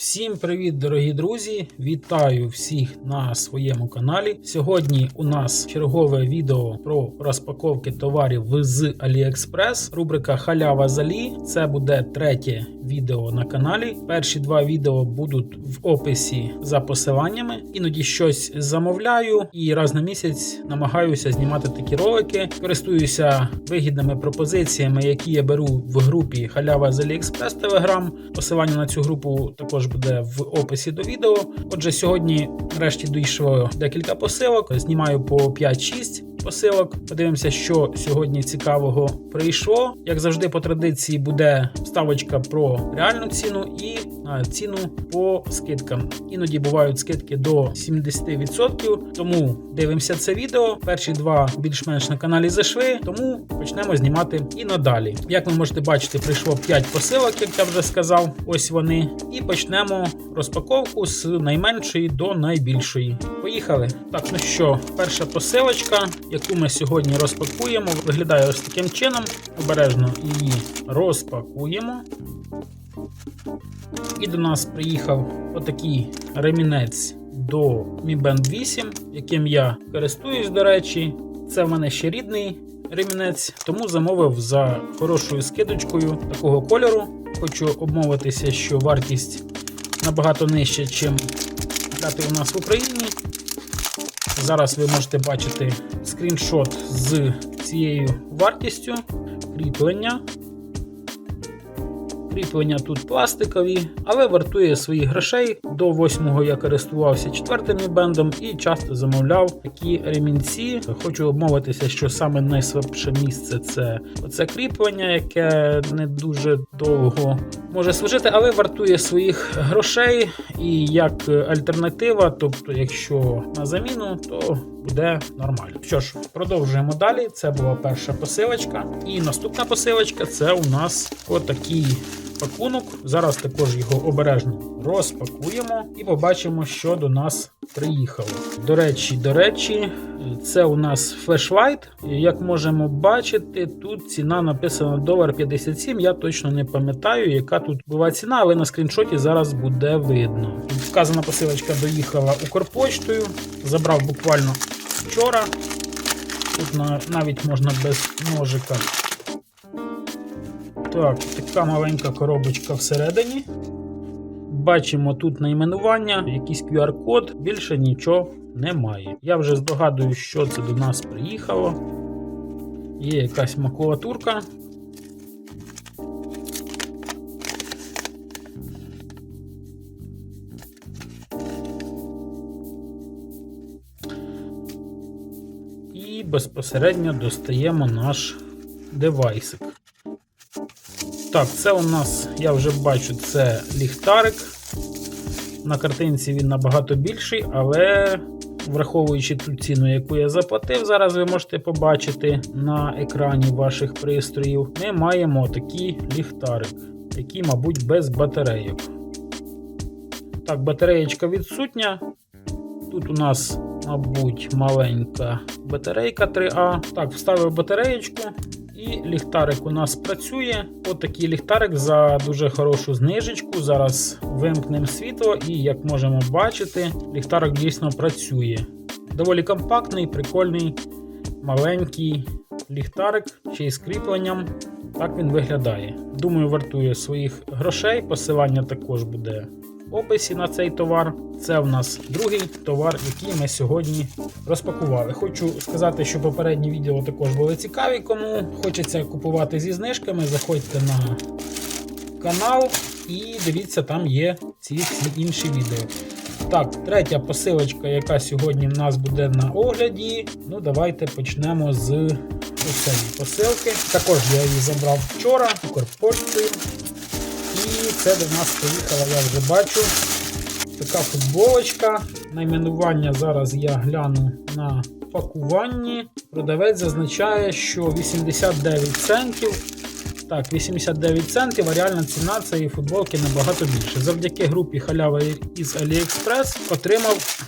Всім привіт, дорогі друзі! Вітаю всіх на своєму каналі. Сьогодні у нас чергове відео про розпаковки товарів з AliExpress. Рубрика Халява з Алі. Це буде третє відео на каналі. Перші два відео будуть в описі за посиланнями. Іноді щось замовляю і раз на місяць намагаюся знімати такі ролики. Користуюся вигідними пропозиціями, які я беру в групі Халява з AliExpress Telegram. Посилання на цю групу також буде в описі до відео. Отже, сьогодні нарешті дійшло декілька посилок. Знімаю по 5-6 посилок. Подивимося, що сьогодні цікавого прийшло. Як завжди, по традиції буде вставочка про реальну ціну і ціну по скидкам. Іноді бувають скидки до 70%, тому дивимося це відео. Перші два більш-менш на каналі зайшли, тому почнемо знімати і надалі. Як ви можете бачити, прийшло 5 посилок, як я вже сказав. Ось вони. І почнемо розпаковку з найменшої до найбільшої. Поїхали. Так, ну що, перша посилочка, яку ми сьогодні розпакуємо, виглядає ось таким чином. Обережно її розпакуємо. І до нас приїхав отакий ремінець до Mi Band 8, яким я користуюсь, до речі. Це в мене ще рідний ремінець, тому замовив за хорошою скидочкою такого кольору. Хочу обмовитися, що вартість набагато нижча, ніж купляти у нас в Україні. Зараз ви можете бачити скріншот з цією вартістю кріплення. Кріплення тут пластикові, але вартує своїх грошей. До 8-го я користувався четвертим бендом і часто замовляв такі ремінці. Хочу обмовитися, що саме найслабше місце це оце кріплення, яке не дуже довго може служити, але вартує своїх грошей. І як альтернатива, тобто, якщо на заміну, то буде нормально. Що ж, продовжуємо далі. Це була перша посилочка. І наступна посилочка це у нас отакий пакунок. Зараз також його обережно розпакуємо і побачимо, що до нас приїхало. До речі, до речі, це у нас флешлайт. Як можемо бачити, тут ціна написана долар 57. Я точно не пам'ятаю, яка тут була ціна, але на скріншоті зараз буде видно. Вказана посилочка доїхала Укрпочтою. Забрав буквально вчора. Тут на, навіть можна без ножика. Так, така маленька коробочка всередині. Бачимо тут найменування, якийсь QR-код, більше нічого немає. Я вже здогадую, що це до нас приїхало. Є якась макулатурка. І безпосередньо достаємо наш девайсик. Так, це у нас, я вже бачу, це ліхтарик. На картинці він набагато більший, але враховуючи ту ціну, яку я заплатив, зараз ви можете побачити на екрані ваших пристроїв, ми маємо такий ліхтарик, який, мабуть, без батарейок. Так, батареєчка відсутня. Тут у нас, мабуть, маленька батарейка 3А. Так, вставив батареєчку. І ліхтарик у нас працює. Отакий ліхтарик за дуже хорошу знижечку. Зараз вимкнемо світло, і як можемо бачити, ліхтарик дійсно працює. Доволі компактний, прикольний, маленький ліхтарик, ще й з кріпленням. Так він виглядає. Думаю, вартує своїх грошей. Посилання також буде описі на цей товар. Це в нас другий товар, який ми сьогодні розпакували. Хочу сказати, що попередні відео також були цікаві. Кому хочеться купувати зі знижками, заходьте на канал і дивіться, там є ці всі інші відео. Так, третя посилочка, яка сьогодні в нас буде на огляді. Ну, давайте почнемо з посилки. Також я її забрав вчора Укрпоштою. І це до нас приїхала, я вже бачу. Така футболочка. Найменування зараз я гляну на пакуванні. Продавець зазначає, що 89 центів. Так, 89 центів, а реальна ціна цієї футболки набагато більше. Завдяки групі халява із AliExpress отримав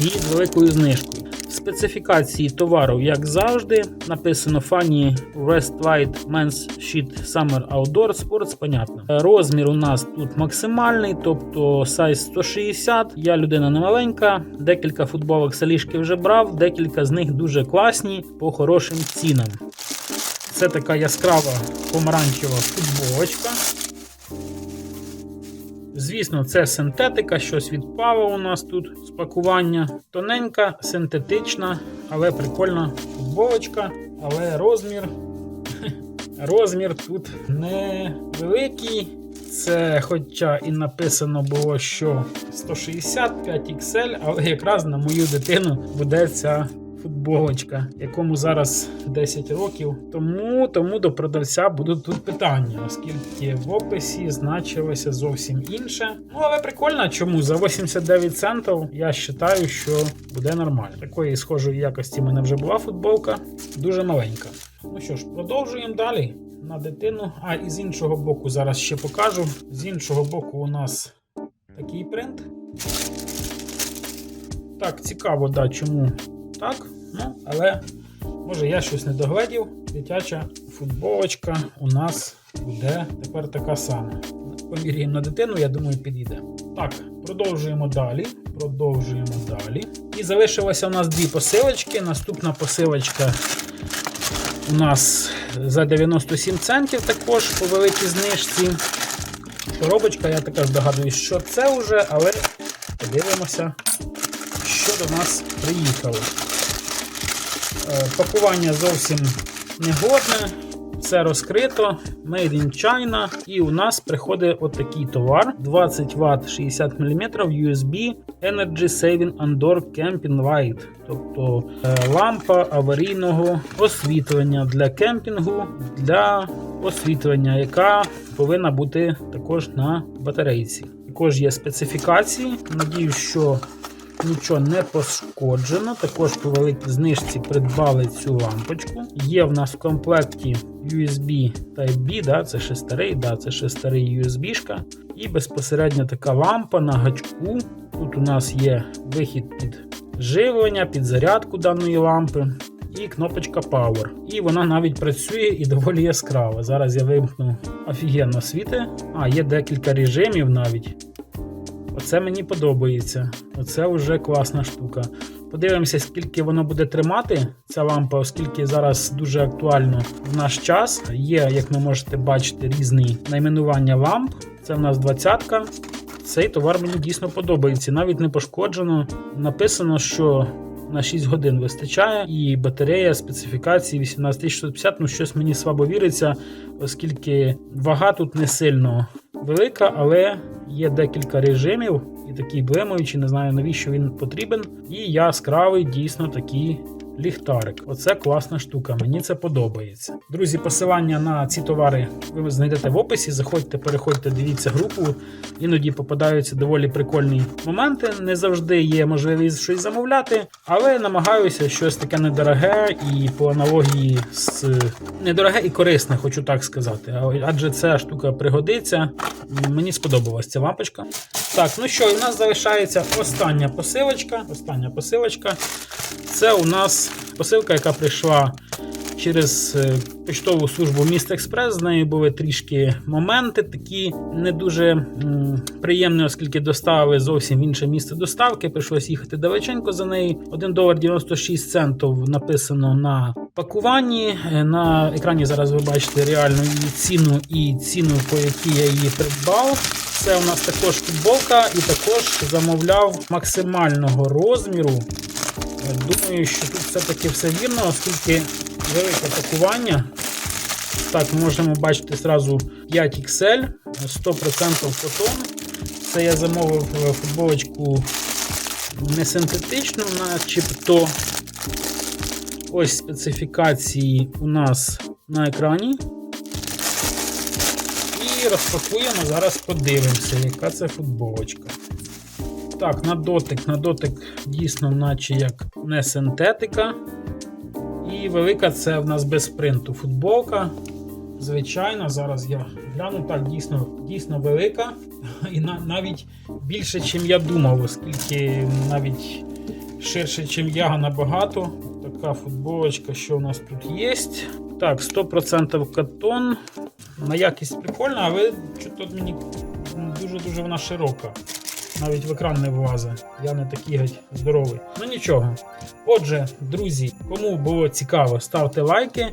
її з великою знижкою. Специфікації товару, як завжди, написано Funny West White Men's Sheet Summer Outdoor Sports, понятно. Е, Розмір у нас тут максимальний, тобто сайз 160. Я людина не маленька, декілька футболок салішки вже брав, декілька з них дуже класні по хорошим цінам. Це така яскрава помаранчева футболочка. Звісно, це синтетика, щось відпало у нас тут з пакування. Тоненька, синтетична, але прикольна футболочка. Але розмір. Розмір тут невеликий. Це, хоча і написано було, що 165 XL, але якраз на мою дитину буде ця футболочка, якому зараз 10 років. Тому, тому до продавця будуть тут питання, оскільки в описі значилося зовсім інше. Ну, але прикольно, чому за 89 центів я вважаю, що буде нормально. Такої схожої якості в мене вже була футболка, дуже маленька. Ну що ж, продовжуємо далі на дитину. А і з іншого боку зараз ще покажу. З іншого боку, у нас такий принт. Так, цікаво, да, чому так. Ну, але може я щось не догледів. Дитяча футболочка у нас буде тепер така сама. Поміряємо на дитину, я думаю, підійде. Так, продовжуємо далі. Продовжуємо далі. І залишилося у нас дві посилочки. Наступна посилочка у нас за 97 центів також по великій знижці. Коробочка, я така здогадуюсь, що це вже, але подивимося, що до нас приїхало. Е, Пакування зовсім негодне. Все розкрито, Made in China. І у нас приходить отакий товар: 20 Вт 60 мм USB Energy Saving Andor Camping Light. Тобто е, лампа аварійного освітлення для кемпінгу, для освітлення, яка повинна бути також на батарейці. Також є специфікації. Надіюсь, що нічого не пошкоджено. Також по великій знижці придбали цю лампочку. Є в нас в комплекті USB Type-B, да, це ще старий, да, це ще старий USB-шка. І безпосередньо така лампа на гачку. Тут у нас є вихід під живлення, під зарядку даної лампи. І кнопочка Power. І вона навіть працює і доволі яскрава. Зараз я вимкну офігенно світи. А, є декілька режимів навіть. Оце мені подобається. Оце вже класна штука. Подивимося, скільки воно буде тримати, ця лампа, оскільки зараз дуже актуально в наш час. Є, як ви можете бачити, різні найменування ламп. Це в нас 20-ка. Цей товар мені дійсно подобається. Навіть не пошкоджено. Написано, що на 6 годин вистачає, і батарея специфікації 18650. Ну, щось мені слабо віриться, оскільки вага тут не сильно велика, але є декілька режимів і такий блимаючий, не знаю навіщо він потрібен. І яскравий дійсно такий ліхтарик. Оце класна штука, мені це подобається. Друзі, посилання на ці товари ви знайдете в описі. Заходьте, переходьте, дивіться групу. Іноді попадаються доволі прикольні моменти. Не завжди є можливість щось замовляти, але намагаюся щось таке недороге і по аналогії з недороге і корисне, хочу так сказати. Адже ця штука пригодиться. Мені сподобалась ця лампочка. Так, ну що, в нас залишається остання посилочка. Остання посилочка. Це у нас посилка, яка прийшла через е, поштову службу Міст Експрес. З нею були трішки моменти, такі не дуже приємні, оскільки доставили зовсім інше місце доставки. Прийшлось їхати далеченько за неї. 1 долар 96 центів написано на пакуванні. Е, На екрані зараз ви бачите реальну її ціну і ціну, по якій я її придбав. Це у нас також футболка, і також замовляв максимального розміру. Думаю, що тут все-таки все вірно, оскільки велике пакування. Так, можемо бачити зразу 5 XL, 100% котон. Це я замовив е, футболочку не синтетичну, начебто. Ось специфікації у нас на екрані. І розпакуємо, зараз подивимося, яка це футболочка. Так, на дотик, на дотик дійсно, наче як не синтетика. І велика це в нас без принту футболка. Звичайно, зараз я гляну, так, дійсно, дійсно велика. І на, навіть більше, ніж я думав, оскільки навіть ширше, ніж я набагато. Така футболочка, що у нас тут є. Так, 100% катон. На якість прикольна, але що-то мені дуже-дуже вона широка. Навіть в екран не влазить. Я не такий геть здоровий. Ну нічого. Отже, друзі, кому було цікаво, ставте лайки.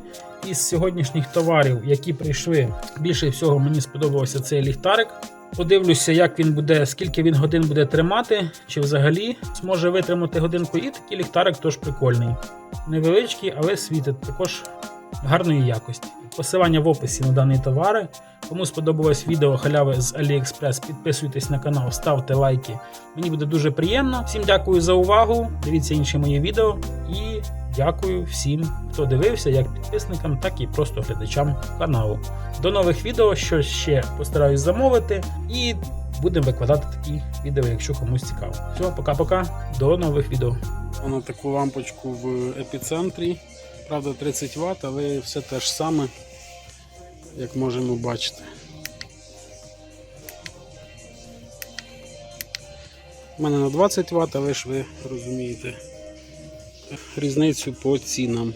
Із сьогоднішніх товарів, які прийшли, більше всього мені сподобався цей ліхтарик. Подивлюся, як він буде, скільки він годин буде тримати, чи взагалі зможе витримати годинку. І такий ліхтарик теж прикольний. Невеличкий, але світить також гарної якості. Посилання в описі на дані товари. Кому сподобалось відео халяви з AliExpress, підписуйтесь на канал, ставте лайки. Мені буде дуже приємно. Всім дякую за увагу. Дивіться інші мої відео і дякую всім, хто дивився, як підписникам, так і просто глядачам каналу. До нових відео, що ще постараюсь замовити, і будемо викладати такі відео, якщо комусь цікаво. Все, пока-пока, до нових відео. На таку лампочку в епіцентрі. Правда, 30 Вт, але все те ж саме, як можемо бачити. У мене на 20 Вт, але ж ви розумієте різницю по цінам.